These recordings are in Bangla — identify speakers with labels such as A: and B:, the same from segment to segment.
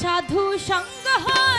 A: সাধু সঙ্গ হলে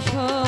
A: সব